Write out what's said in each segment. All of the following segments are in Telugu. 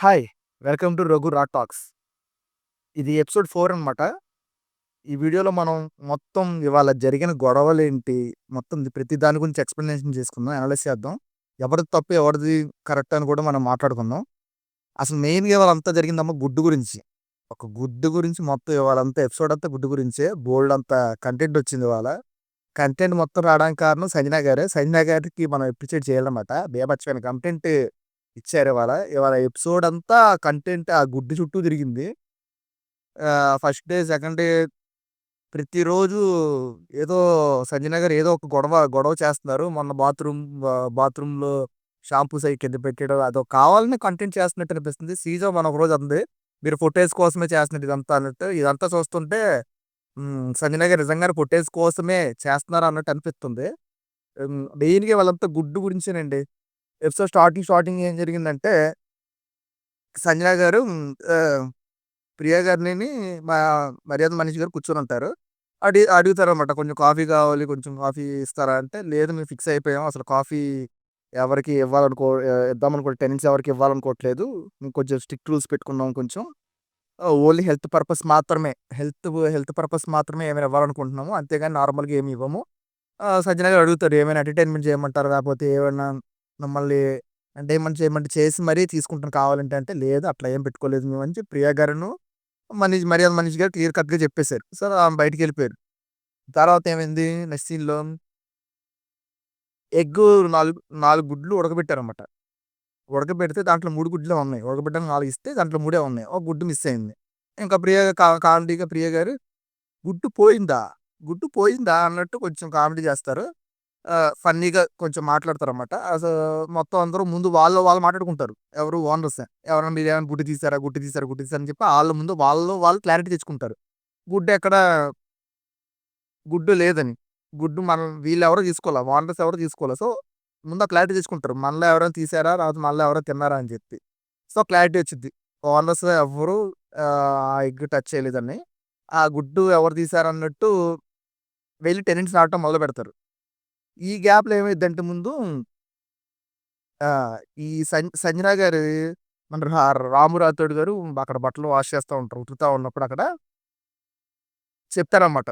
హాయ్! వెల్కమ్ టు 'రఘు రా టాక్స్'. ఇది ఎపిసోడ్ ఫోర్ అనమాట. ఈ వీడియోలో మనం మొత్తం ఇవాళ జరిగిన గొడవలేంటి, మొత్తం ప్రతి దాని గురించి ఎక్స్ప్లెనేషన్ చేసుకుందాం. అనలైజ్ చేద్దాం. ఎవరిది తప్పు, ఎవరిది కరెక్ట్ అని కూడా మనం మాట్లాడుకుందాం. అసలు మెయిన్‌గా ఇవాళంతా జరిగిందమ్మా గుడ్డు గురించి. ఒక గుడ్డు గురించి మొత్తం ఇవాళంతా ఎపిసోడ్ అంతా గుడ్డు గురించే. బోలెడంత కంటెంట్ వచ్చింది ఇవాళ. కంటెంట్ మొత్తం రావడానికి కారణం సంజనా గారే. సంజనా గారికి మనం ఎప్రిషియేట్ చేయాలన్నమాట. బీభత్సమైన కంటెంట్ ఇచ్చారు ఇవాళ. ఇవాళ ఎపిసోడ్ అంతా కంటెంట్ ఆ గుడ్డు చుట్టూ తిరిగింది. ఫస్ట్ డే, సెకండ్ డే ప్రతిరోజు ఏదో సంజన ఏదో ఒక గొడవ, గొడవ చేస్తున్నారు. మొన్న బాత్రూమ్ బాత్రూంలో షాంపూ షాంపూస్ కింద పెట్టడం అదో కావాలని కంటెంట్ చేస్తున్నట్టు అనిపిస్తుంది. సీజన్ మన ఒక రోజు అంది. మీరు ఫుటేజ్ కోసమే చేస్తున్నారు ఇదంతా అన్నట్టు. ఇదంతా చూస్తుంటే హ్మ్. సంజన నిజంగానే ఫుటేజ్ కోసమే చేస్తున్నారు అన్నట్టు అనిపిస్తుంది. మెయిన్‌గా వాళ్ళంతా గుడ్డు గురించేనండి. ఎపిసోడ్ స్టార్టింగ్, స్టార్టింగ్ ఏం జరిగిందంటే సంజన గారు ప్రియా గారిని గారినిని మా మర్యాద మనిషి గారు కూర్చొని అంటారు అడిగి అడి అడుగుతారనమాట. కొంచెం కాఫీ కావాలి, కొంచెం కాఫీ ఇస్తారా అంటే, లేదు మేము ఫిక్స్ అయిపోయాం. అసలు కాఫీ ఎవరికీ ఇవ్వాలనుకో ఇద్దామనుకో టెనెంట్స్ ఎవరికి ఇవ్వాలనుకోవట్లేదు. మేము కొంచెం స్ట్రిక్ట్ రూల్స్ పెట్టుకున్నాం కొంచెం. ఓన్లీ హెల్త్ పర్పస్ మాత్రమే. హెల్త్ హెల్త్ పర్పస్ మాత్రమే ఏమైనా ఇవ్వాలనుకుంటున్నాము. అంతేగాని నార్మల్‌గా ఏమి ఇవ్వము. ఆహ్, గారు అడుగుతారు. ఏమైనా ఎంటర్‌టైన్‌మెంట్ చేయమంటారా? లేకపోతే ఏమైనా మళ్ళీ అంటే ఎంటర్‌టైన్‌మెంట్ చేయమంటే చేసి మరీ తీసుకుంటాను కావాలంటే అంటే, లేదు అట్లా ఏం పెట్టుకోలేదు మేము అని చెప్పి ప్రియ గారును, మనీష్ మర్యాద మనీష్ గారు క్లియర్ కట్‌గా చెప్పేసారు. సో, ఆమె బయటికెళ్ళిపోయారు. తర్వాత ఏమైంది నెక్స్ట్ సీన్‌లో ఎగ్గు 4, 4 గుడ్లు ఉడకబెట్టారన్నమాట. ఉడకబెడితే దాంట్లో 3 గుడ్లే ఉన్నాయి. ఉడకబెట్టడానికి 4 ఇస్తే దాంట్లో మూడే ఉన్నాయి. ఒక గుడ్డు మిస్ అయింది. ఇంకా ప్రియ కా కామెడీగా ప్రియ గారు గుడ్డు పోయిందా? గుడ్డు పోయిందా? అన్నట్టు కొంచెం కామెడీ చేస్తారు. ఫన్నీగా కొంచెం మాట్లాడతారన్నమాట. అసలు మొత్తం అందరూ ముందు వాళ్ళు వాళ్ళు మాట్లాడుకుంటారు. ఎవరు ఓనర్స్ ఎవరైనా మీరు ఏమైనా గుడ్డు తీసారా? గుడ్డు తీసారా? గుడ్డి తీసారా? అని చెప్పి వాళ్ళ ముందు వాళ్ళు వాళ్ళు క్లారిటీ తెచ్చుకుంటారు. గుడ్డు ఎక్కడ గుడ్డు లేదని. గుడ్డు మనం వీళ్ళెవరో తీసుకోవాలి ఓనర్స్ ఎవరు తీసుకోవాలి సో, ముందు క్లారిటీ తెచ్చుకుంటారు. మనలో ఎవరైనా తీసారా? రాదు మనలో ఎవరైనా తిన్నారా? అని చెప్పి. సో, క్లారిటీ వచ్చింది ఓనర్స్ ఎవ్వరు ఎగ్ టచ్ చేయలేదని. ఆ గుడ్డు ఎవరు తీసారన్నట్టు వెళ్ళి టెనెంట్స్ రావటం మొదలుపెడతారు. ఈ గ్యాప్‌లో ఏమైందంటే ముందు ఈ సంజనా సంజన గారు మన రా గారు అక్కడ బట్టలు వాష్ చేస్తూ ఉంటారు. ఉతుకుతా ఉన్నప్పుడు అక్కడ చెప్తారన్నమాట.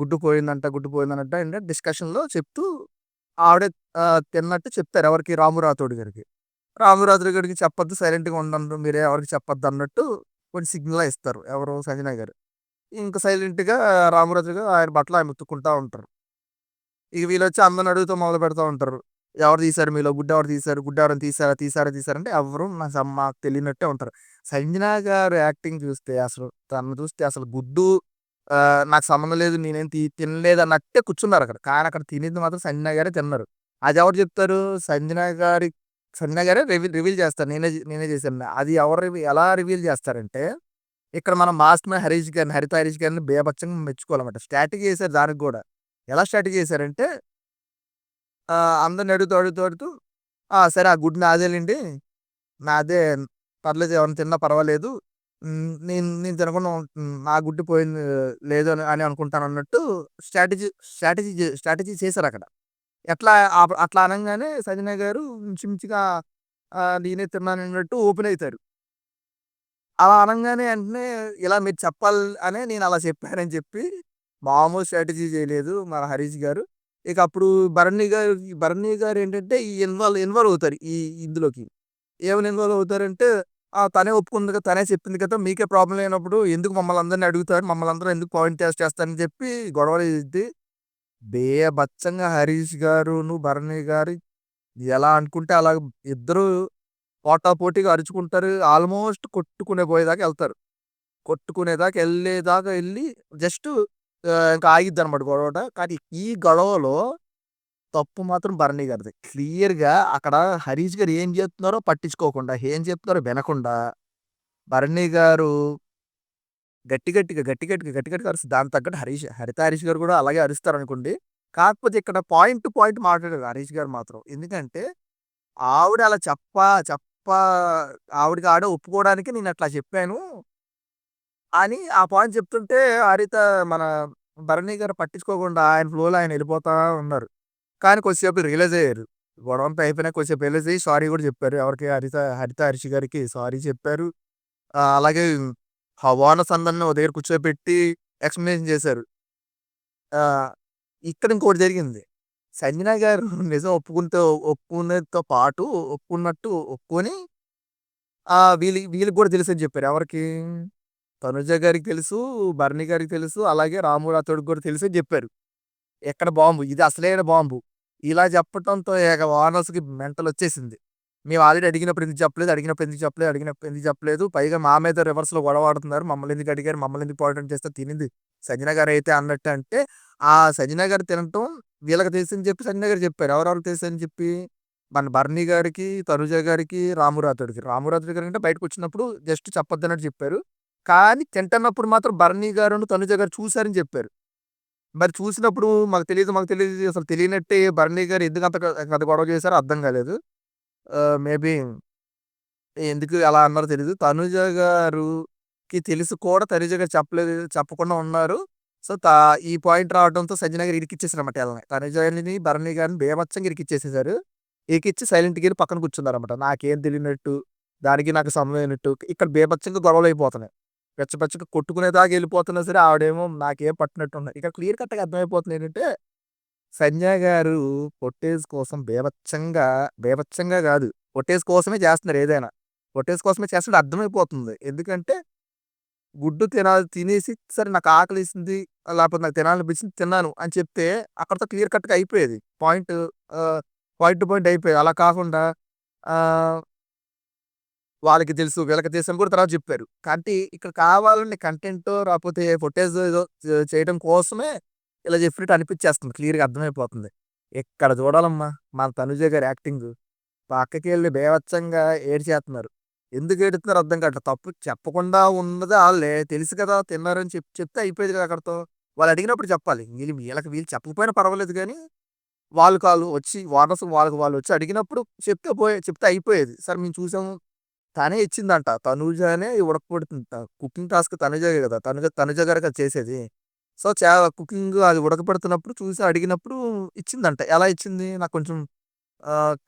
గుడ్డు పోయిందంట, గుడ్డు పోయిందనంట అంటే డిస్కషన్‌లో చెప్తూ ఆవిడే తిన్నట్టు చెప్తారు. ఎవరికి? రామురాథోడ్ గారికి. రామురాథోడ్ గారికి చెప్పొద్దు సైలెంట్‌గా ఉండండి. మీరే ఎవరికి చెప్పొద్దు అన్నట్టు కొన్ని సిగ్నల్ ఇస్తారు. ఎవరు? సంజన గారు. ఇంక సైలెంట్‌గా రామురాజు గారు ఆయన బట్టలు ఆయన ఉతుక్కుంటూ ఉంటారు. ఇక వీళ్ళొచ్చి అందరిని అడుగుతూ మొదలు పెడతా ఉంటారు. ఎవరు తీశారు మీలో? గుడ్డ ఎవరు తీశారు? గుడ్డ ఎవరైనా తీశారా? తీశారా? తీశారా? ఎవరు నాకు మాకు తెలియనట్టే ఉంటారు. సంజన గారు యాక్టింగ్ చూస్తే అసలు తను చూస్తే అసలు గుడ్డు నాకు సంబంధం లేదు. నేనేం తి తినలేదు అన్నట్టే కూర్చున్నారక్కడ. కానీ అక్కడ తినేది మాత్రం సంజన గారే తిన్నారు. అది ఎవరు చెప్తారు? సంజన గారి సంజన గారే రివీ రివీల్ చేస్తారు. నేనే నేనే చేశాను అది ఎవరు ఎలా రివీల్ చేస్తారంటే, ఇక్కడ మనం మాస్టర్ మ్యాన్ హరీష్ గారిని, హరిత హరీష్ గారిని బీభత్సంగా మెచ్చుకోవాలన్నమాట. స్ట్రాటజీ చేశారు దానికి కూడా ఎలా స్ట్రాటజీ చేశారంటే అందరిని అడుగుతూ, అడుగుతూ, అడుగుతూ ఆ! సరే ఆ గుడ్ నాదేలెండి. నాదే పర్లేదు ఎవరైనా తిన్నా పర్వాలేదు. నేను నేను తినకుండా నా గుడ్డు పోయింది లేదు అని అని అనుకుంటాను అన్నట్టు స్ట్రాటజీ స్ట్రాటజీ స్ట్రాటజీ చేశారు అక్కడ ఎట్లా అట్లా అనగానే సంజన గారు మించిమించిగా నేనే నేనే తిన్నానన్నట్టు ఓపెన్ అవుతారు అలా అనగానే వెంటనే ఇలా మీరు చెప్పాలి అనే నేను అలా చెప్పానని చెప్పి మామూలు స్ట్రాటజీ చేయలేదు మన హరీష్ గారు. ఇక అప్పుడు భరణి గారు భరణి గారు ఏంటంటే ఈ ఇన్వాల్వ్ ఇన్వాల్వ్ అవుతారు ఈ ఇందులోకి. ఏమైనా ఇన్వాల్వ్ అవుతారంటే ఆ! తనే ఒప్పుకుంది కదా! తనే చెప్పింది కదా! మీకే ప్రాబ్లమ్ లేనప్పుడు ఎందుకు మమ్మల్ని అందరిని అడుగుతారు? మమ్మల్ని అందరూ ఎందుకు పాయింట్ టెస్ట్ చేస్తారని చెప్పి గొడవలు ఇది బీభత్సంగా హరీష్ గారును, భరణి గారు ఎలా అనుకుంటే అలా ఇద్దరు పోటా పోటీగా అరుచుకుంటారు. ఆల్మోస్ట్ కొట్టుకునే పోయేదాకా వెళ్తారు కొట్టుకునేదాకా వెళ్ళేదాకా వెళ్ళి జస్ట్ ఇంకా ఆగిద్ది ఆగిద్దనమాట గొడవట. కానీ ఈ గొడవలో తప్పు మాత్రం భరణి గారిది. క్లియర్‌గా అక్కడ హరీష్ గారు ఏం చెప్తున్నారో పట్టించుకోకుండా, ఏం చెప్తున్నారో వినకుండా భరణి గారు గట్టి గట్టిగా, గట్టి గట్టిగా, గట్టి గట్టిగా అరుస్తారు. దానికి తగ్గట్టు హరీష్ హరిత హరీష్ గారు కూడా అలాగే అరుస్తారు అనుకోండి కాకపోతే ఇక్కడ పాయింట్ టు పాయింట్ మాట్లాడారు హరీష్ గారు మాత్రం. ఎందుకంటే ఆవిడ అలా చెప్ప చెప్ప ఆవిడకి ఆడ ఒప్పుకోవడానికి అట్లా చెప్పాను. అని ఆ పాయింట్ చెప్తుంటే హరిత మన భరణి గారు పట్టించుకోకుండా ఆయన ఫ్లోలో ఆయన వెళ్ళిపోతా ఉన్నారు. కానీ కొద్దిసేపు రియలైజ్ అయ్యారు. గొడవంతా అయిపోయినా కొద్దిసేపు వెళ్ళేసి సారీ కూడా చెప్పారు. ఎవరికి హరిత హరిత హరిషి గారికి సారీ చెప్పారు. అలాగే హవాన ఓనర్స్ అందరిని ఒక దగ్గర కూర్చోబెట్టి ఎక్స్ప్లెనేషన్ చేశారు. ఇక్కడ ఇంకోటి జరిగింది. సంజన గారు నిజం ఒప్పుకుంటే ఒప్పుకునేతో పాటు ఒప్పుకున్నట్టు ఒప్పుకొని వీళ్ళు వీళ్ళకి కూడా తెలుసు అని చెప్పారు. ఎవరికి? తనుజ గారికి తెలుసు భరణి గారికి తెలుసు అలాగే రాముడు అతడికి కూడా తెలుసు అని చెప్పారు. ఎక్కడ బాంబు? ఇది అసలైన బాంబు. ఇలా చెప్పడంతో ఇక ఓనర్స్కి మెంటల్ వచ్చేసింది. మేము ఆల్రెడీ అడిగినప్పుడు ఎందుకు చెప్పలేదు అడిగినప్పుడు ఎందుకు చెప్పలేదు అడిగినప్పుడు ఎందుకు చెప్పలేదు. పైగా మా మీద రివర్స్లో గొడవ ఆడుతున్నారు. మమ్మల్ని ఎందుకు అడిగారు? మమ్మల్ని ఎందుకు పాయింట్ చేస్తే తినింది సజ్జన గారు అయితే అన్నట్టు అంటే ఆ సజ్జన గారు తినటం వీళ్ళకి తెలుసు అని చెప్పి సజ్జన గారు చెప్పారు. ఎవరెవరు తెలుసు అని చెప్పి? మన భరణి గారికి తనుజ గారికి రామురాతుడికి. రామురాతుడి గారు అంటే బయటకు వచ్చినప్పుడు జస్ట్ చెప్పొద్దన్నట్టు చెప్పారు. కానీ తింటున్నప్పుడు మాత్రం భరణి గారు తనుజ గారు చూశారని చెప్పారు. మరి చూసినప్పుడు మాకు తెలియదు మాకు తెలియదు అసలు తెలియనట్టే భరణి గారు ఎందుకు అంత అంత గొడవ చేశారో అర్థం కాలేదు. మేబీ ఎందుకు అలా అన్నారో తెలియదు తనుజ గారుకి తెలుసు కూడా తనుజ గారు చెప్పలేదు చెప్పకుండా ఉన్నారు. సో తా ఈ పాయింట్ రావడంతో సంజన గారు ఇరికిచ్చేసారు వెళ్ళని తనుజని భరణి గారిని బేమచ్చంగా ఇరికిచ్చేసేసారు. ఇరికిచ్చి సైలెంట్గా పక్కన కూర్చున్నారు అనమాట నాకేం తెలియనట్టు దానికి నాకు సమయమైనట్టు ఇక్కడ బేమచ్చంగా గొడవలు అయిపోతున్నాయి. పెచ్చపెచ్చగా కొట్టుకునేదాకా వెళ్ళిపోతున్నా సరే ఆవిడేమో నాకేం పట్టినట్టు ఉన్నాయి ఇక్కడ క్లియర్ కట్గా అర్థమైపోతుంది ఏంటంటే సంజయ్ గారు పొట్టేజ్ కోసం బేభత్సంగా బేభత్సంగా కాదు పొట్టేజ్ కోసమే చేస్తున్నారు ఏదైనా. పొట్టేజ్ కోసమే చేస్తుంటే అర్థమైపోతుంది. ఎందుకంటే గుడ్డు తినాలి తినేసి సరే నాకు ఆకలిసింది లేకపోతే నాకు తినాలనిపించింది తిన్నాను అని చెప్తే అక్కడతో క్లియర్ కట్గా అయిపోయేది. పాయింట్ పాయింట్ టు పాయింట్ అయిపోయేది. అలా కాకుండా వాళ్ళకి తెలుసు వీళ్ళకి తెలుసు అని కూడా తర్వాత చెప్పారు. కాబట్టి ఇక్కడ కావాలని కంటెంట్ రాకపోతే ఫుటేజ్ ఏదో చేయడం కోసమే ఇలా చెప్పినట్టు అనిపించేస్తుంది. క్లియర్గా అర్థమైపోతుంది. ఎక్కడ చూడాలమ్మా? మన తనుజ గారి యాక్టింగ్. పక్కకి వెళ్ళి బేవచ్చంగా ఏడ్చేస్తున్నారు. ఎందుకు ఏడుతున్నారు అర్థం కాదు తప్పు చెప్పకుండా ఉన్నది వాళ్ళే. తెలుసు కదా తిన్నారని చెప్పి చెప్తే అయిపోయేది కదా అక్కడతో. వాళ్ళు అడిగినప్పుడు చెప్పాలి. వీళ్ళు వీళ్ళకి వీళ్ళు చెప్పకపోయినా పర్వాలేదు కానీ వాళ్ళు కాళ్ళు వచ్చి వారసం వాళ్ళకి వాళ్ళు వచ్చి అడిగినప్పుడు చెప్తే పోయే చెప్తే అయిపోయేది. సరే మేము చూసాము. తనే ఇచ్చిందంట. తనుజనే ఉడకబెడుతుంది. కుకింగ్ టాస్క్ తనుజే కదా! తనుజ తనుజ గారు కదా చేసేది. సో చే కుకింగ్ అది ఉడకబెడుతున్నప్పుడు చూసి అడిగినప్పుడు ఇచ్చిందంట. ఎలా ఇచ్చింది? నాకు కొంచెం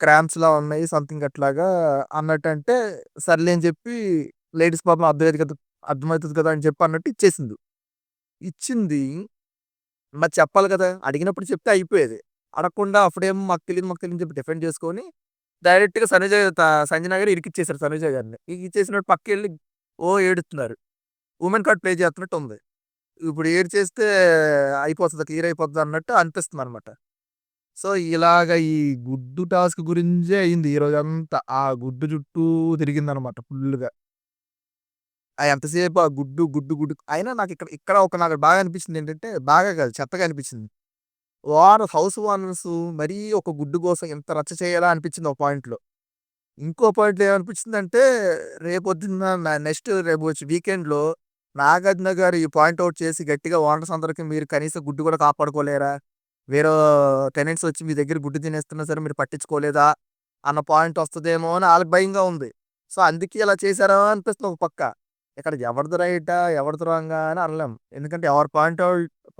క్రామ్స్లా ఉన్నాయి సంథింగ్ అట్లాగా అన్నట్టు అంటే సర్లే అని చెప్పి లేడీస్ పాపం అర్థమయ్యేది కదా అర్థమవుతుంది కదా అని చెప్పి అన్నట్టు ఇచ్చేసింది. ఇచ్చింది. మరి చెప్పాలి కదా! అడిగినప్పుడు చెప్తే అయిపోయేది. అడగకుండా అప్పుడేమో మాకు తెలియదు మాకు తెలియదు చెప్పి డిఫెండ్ చేసుకొని డైరెక్ట్గా సనుజ త- సంజన గారు ఇరికిచ్చేసారు సనుజ గారిని. ఇరికిచ్చేసినట్టు పక్క వెళ్ళి ఓ ఏడుతున్నారు. ఉమెన్ కార్డ్ ప్లే చేస్తున్నట్టు ఉంది. ఇప్పుడు ఏడు చేస్తే అయిపోతుంది క్లియర్ అయిపోతుంది అన్నట్టు అనిపిస్తుంది అనమాట సో ఇలాగ ఈ గుడ్డు టాస్క్ గురించే అయింది ఈరోజు అంతా ఆ గుడ్డు చుట్టూ తిరిగింది అనమాట ఫుల్గా. ఆ ఎంతసేపు ఆ గుడ్డు గుడ్డు గుడ్డు అయినా నాకు ఇక్కడ ఇక్కడ ఒక నాకు బాగా అనిపించింది ఏంటంటే బాగా కాదు చెత్తగా అనిపించింది వారు హౌస్ ఓనర్స్ మరీ ఒక గుడ్డు కోసం ఎంత రచ్చ చేయాలా అనిపించింది ఒక పాయింట్లో. ఇంకో పాయింట్ ఏమనిపించింది అంటే రేపొద్దున్న నెక్స్ట్ రేపు వచ్చి వీకెండ్లో నాగార్జున గారు ఈ పాయింట్ అవుట్ చేసి గట్టిగా ఓనర్స్ అందరికి మీరు కనీసం గుడ్డు కూడా కాపాడుకోలేరా? వేరే టెనెంట్స్ వచ్చి మీ దగ్గర గుడ్డు తినేస్తున్నా సరే మీరు పట్టించుకోలేదా? అన్న పాయింట్ వస్తుందేమో అని వాళ్ళకి భయంగా ఉంది. సో అందుకే ఇలా చేశారా అనిపిస్తుంది ఒక పక్క. ఇక్కడ ఎవరిది రైటా? ఎవరిది రాంగా అని అనలేం. ఎందుకంటే ఎవరి పాయింట్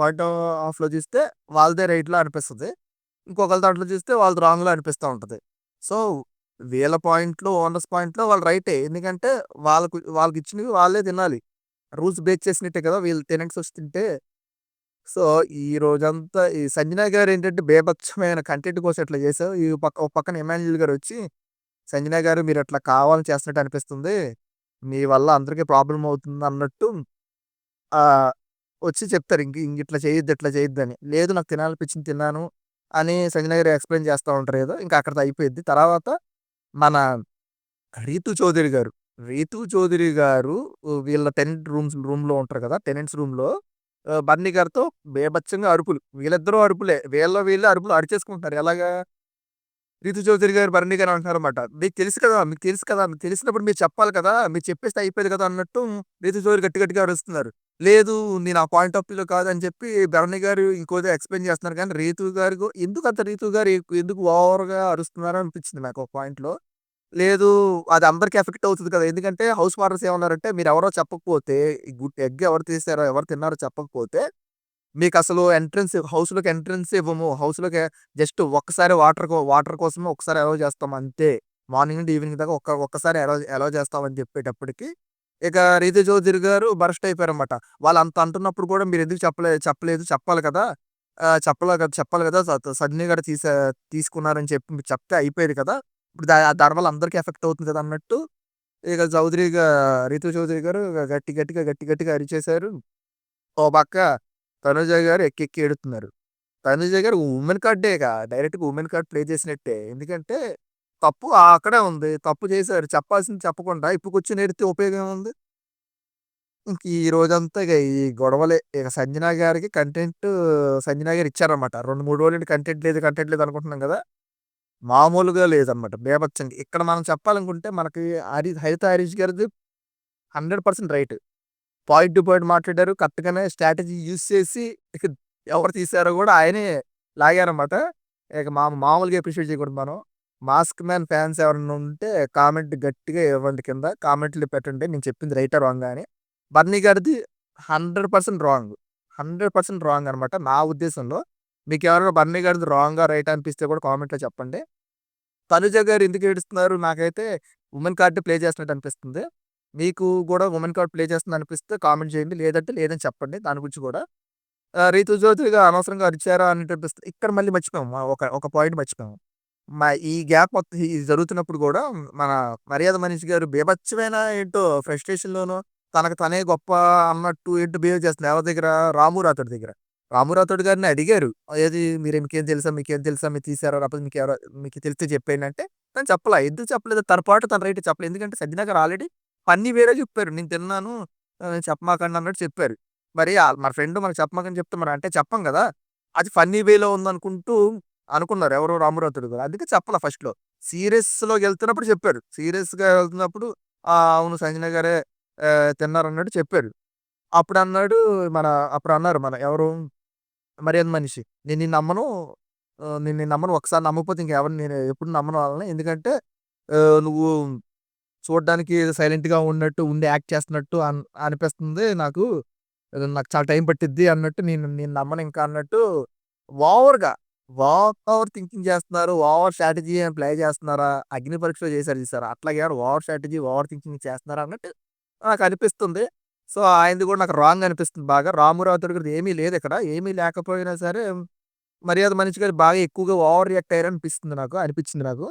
పాయింట్ ఆఫ్లో చూస్తే వాళ్ళదే రైట్లో అనిపిస్తుంది. ఇంకొకరి దాంట్లో చూస్తే వాళ్ళది రాంగ్లో అనిపిస్తూ ఉంటుంది. సో వీళ్ళ పాయింట్లు ఓనర్స్ పాయింట్లో వాళ్ళు రైటే. ఎందుకంటే వాళ్ళకు వాళ్ళకి ఇచ్చినవి వాళ్ళే తినాలి. రూల్స్ బ్రేక్ చేసినట్టే కదా వీళ్ళు తినక్స్ వచ్చి తింటే. సో ఈ రోజంతా ఈ సంజనా గారు ఏంటంటే బేభత్సమైన కంటెంట్ కోసం ఇట్లా చేసావు ఈ పక్క ఒక పక్కన ఎమాన్యుల్ గారు వచ్చి సంజనా గారు మీరు అట్లా కావాలని చేస్తున్నట్టు అనిపిస్తుంది. మీ వల్ల అందరికీ ప్రాబ్లం అవుతుంది అన్నట్టు వచ్చి చెప్తారు ఇంక ఇట్లా చేయొద్దు ఇట్లా చేయొద్దు అని. లేదు నాకు తినాలనిపించింది తిన్నాను అని సంజయ్ గారు ఎక్స్ప్లెయిన్ చేస్తూ ఉంటారు ఏదో ఇంకా అక్కడితో అయిపోయింది తర్వాత మన రీతు చౌదరి గారు. రీతు చౌదరి గారు వీళ్ళ టెనెంట్ రూమ్స్ రూమ్లో ఉంటారు కదా! టెనెంట్స్ రూమ్లో. బన్నీ గారితో బేబచ్చంగా అరుపులు. వీళ్ళిద్దరూ అరుపులే. వీళ్ళ వీళ్ళు అరుపులు అరిచేసుకుంటారు. ఎలాగా? రీతు చౌదరి గారు భరణి గారు అంటున్నారు అనమాట మీకు తెలుసు కదా మీకు తెలుసు కదా మీకు తెలిసినప్పుడు మీరు చెప్పాలి కదా మీరు చెప్పేస్తే అయిపోయేది కదా అన్నట్టు రీతు చౌదరి గట్టి గట్టిగా అరుస్తున్నారు. లేదు నేను ఆ పాయింట్ ఆఫ్ వ్యూలో కాదు అని చెప్పి భరణి గారు ఇంకోదో ఎక్స్ప్లెయిన్ చేస్తున్నారు కానీ రీతు గారు ఎందుకు అంత రీతు గారు ఎందుకు ఓవర్గా అరుస్తున్నారు అనిపించింది నాకు ఒక పాయింట్లో. లేదు అది అందరికీ ఎఫెక్ట్ అవుతుంది కదా ఎందుకంటే హౌస్ వాటర్స్ ఏమన్నారంటే మీరు ఎవరో చెప్పకపోతే గుడ్ ఎగ్ ఎవరు తీసారో ఎవరు తిన్నారో చెప్పకపోతే మీకు అసలు ఎంట్రన్స్ హౌస్‌లోకి ఎంట్రన్స్ ఇవ్వము. హౌస్‌లోకి జస్ట్ ఒక్కసారి వాటర్ వాటర్ కోసమే ఒకసారి అలౌ చేస్తాం అంతే. మార్నింగ్ నుండి ఈవినింగ్ దాకా ఒక్క ఒక్కసారి అలౌ అలౌ చేస్తామని చెప్పేటప్పటికి, ఇక రీతి చౌదరి' గారు బరస్ట్ అయిపోయారనమాట వాళ్ళు అంత అంటున్నప్పుడు కూడా మీరెందుకు చెప్పలే చెప్పలేదు చెప్పాలి కదా! చెప్పలే కదా! చెప్పాలి కదా! స సన్నీ గారు తీసా తీసుకున్నారని చెప్పి చెప్తే అయిపోయేది కదా! ఇప్పుడు దా దానివల్ల అందరికీ ఎఫెక్ట్ అవుతుంది కదా! అన్నట్టు ఇక చౌదరి 'రీతు చౌదరి' గారు గట్టి గట్టిగా, గట్టి గట్టిగా అరిచేశారు. ఓ పక్క తనుజ గారు ఎక్కెక్కి ఏడుతున్నారు. తనుజ గారు ఉమెన్ కార్డే ఇక డైరెక్ట్‌గా ఉమెన్ కార్డ్ ప్లే చేసినట్టే. ఎందుకంటే తప్పు అక్కడే ఉంది. తప్పు చేశారు. చెప్పాల్సింది చెప్పకుండా ఇప్పుడు కూర్చొని ఏడిస్తే ఉపయోగం ఉంది ఇంక ఈ రోజంతా ఇక ఈ గొడవలే. ఇక సంజన గారికి కంటెంట్ సంజన గారు ఇచ్చారన్నమాట. 2, 3 రోజుల నుండి కంటెంట్ లేదు, కంటెంట్ లేదు అనుకుంటున్నాం కదా! మామూలుగా లేదన్నమాట. బీభత్సంగా. ఇక్కడ మనం చెప్పాలనుకుంటే మనకి హరి 'హరిత హరీష్' గారిది 100% రైట్. పాయింట్ టు పాయింట్ మాట్లాడారు. కరెక్ట్‌గానే స్ట్రాటజీ యూజ్ చేసి ఇక ఎవరు తీశారో కూడా ఆయనే లాగారనమాట ఇక మా మామూలుగా అప్రిషియేట్ చేయకూడదు మనం. 'మాస్క్ మ్యాన్' ఫ్యాన్స్ ఎవరైనా ఉంటే కామెంట్ గట్టిగా ఇవ్వండి కింద. కామెంట్లు పెట్టండి. నేను చెప్పింది రైటర్ రాంగ్ అని. బర్నీ గారిది 100% రాంగ్. 100% రాంగ్ అనమాట నా ఉద్దేశంలో. మీకు ఎవరైనా బర్నీ గారిది రాంగ్గా రైట్ అనిపిస్తే కూడా కామెంట్‌లో చెప్పండి. తనుజ గారు ఎందుకు ఏడుస్తున్నారు? నాకైతే ఉమెన్ కార్డ్ ప్లే చేస్తున్నట్టు అనిపిస్తుంది. మీకు కూడా ఉమెన్ కార్డ్ ప్లే చేస్తుంది అనిపిస్తే కామెంట్ చేయండి. లేదంటే లేదని చెప్పండి. దాని గురించి కూడా. 'రీతు జ్యోతిగా అనవసరంగా అరిచారా అని అనిపిస్తుంది. ఇక్కడ మళ్ళీ మర్చిపోయాము ఒక ఒక పాయింట్ మర్చిపోయాము మ ఈ గ్యాప్ మొత్తం ఇది జరుగుతున్నప్పుడు కూడా మన 'మర్యాద మనిషి గారు బీభత్సమైన ఏంటో ఫ్రస్ట్రేషన్లోనూ తనకు తనే గొప్ప అన్నట్టు ఏంటో బిహేవ్ చేస్తుంది ఎవరి దగ్గర? రామురాథోడి దగ్గర. రామురాథోడ్ గారిని అడిగారు. ఏది మీరు మీకేం తెలుసా? మీకేం తెలుసా? మీరు తీసారా లేకపోతే ఎవరో మీకు తెలిస్తే చెప్పేయండి అంటే తను చెప్పలే ఎందుకు చెప్పలేదు? తన పాటు తన రైట్ చెప్పలేదు. ఎందుకంటే సంజన ఆల్రెడీ ఫన్నీ వేరే చెప్పారు. నేను తిన్నాను చెప్పమాకండి అన్నట్టు చెప్పారు. మరి మన ఫ్రెండ్ మనకు చెప్పమాకని చెప్తే మరి అంటే చెప్పం కదా! అది ఫన్నీ వేలో ఉందనుకుంటూ అనుకున్నారు. ఎవరో రాము కదా అందుకే చెప్పలా ఫస్ట్‌లో. సీరియస్‌లోకెళ్తున్నప్పుడు చెప్పారు. సీరియస్‌గా వెళ్తున్నప్పుడు అవును సంజన గారే తిన్నారు తిన్నారన్నట్టు చెప్పారు. అప్పుడు అన్నాడు మన అప్పుడు అన్నారు మన ఎవరు? 'మర్యాద మనిషి నేను నిన్ను నమ్మను. నేను నిన్ను నమ్మను. ఒకసారి నమ్మకపోతే ఇంకెవరిని నేను ఎప్పుడు నమ్మను వాళ్ళని. ఎందుకంటే నువ్వు చూడడానికి సైలెంట్‌గా ఉన్నట్టు ఉండి యాక్ట్ చేస్తున్నట్టు అనిపిస్తుంది నాకు. నాకు చాలా టైం పట్టిద్ది అన్నట్టు నేను నేను నమ్మను ఇంకా అన్నట్టు ఓవర్‌గా ఓవర్ థింకింగ్ చేస్తున్నారు. ఓవర్ స్ట్రాటజీ అని ప్లే చేస్తున్నారా? 'అగ్ని పరీక్షలో' చేశారు చూసారు అట్లాగే ఓవర్ స్ట్రాటజీ, ఓవర్ థింకింగ్ చేస్తున్నారా అన్నట్టు నాకు అనిపిస్తుంది సో, ఆయనది కూడా నాకు రాంగ్ అనిపిస్తుంది బాగా. రామురావు దగ్గర ఏమీ లేదు ఇక్కడ ఏమీ లేకపోయినా సరే 'మర్యాద మనిషి గారు బాగా ఎక్కువగా ఓవర్ రియాక్ట్ అయ్యారనిపిస్తుంది నాకు. అనిపించింది నాకు.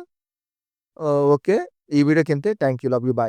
ఓకే. ఈ వీడియోకి ఇంతే. Thank you. Love you. Bye.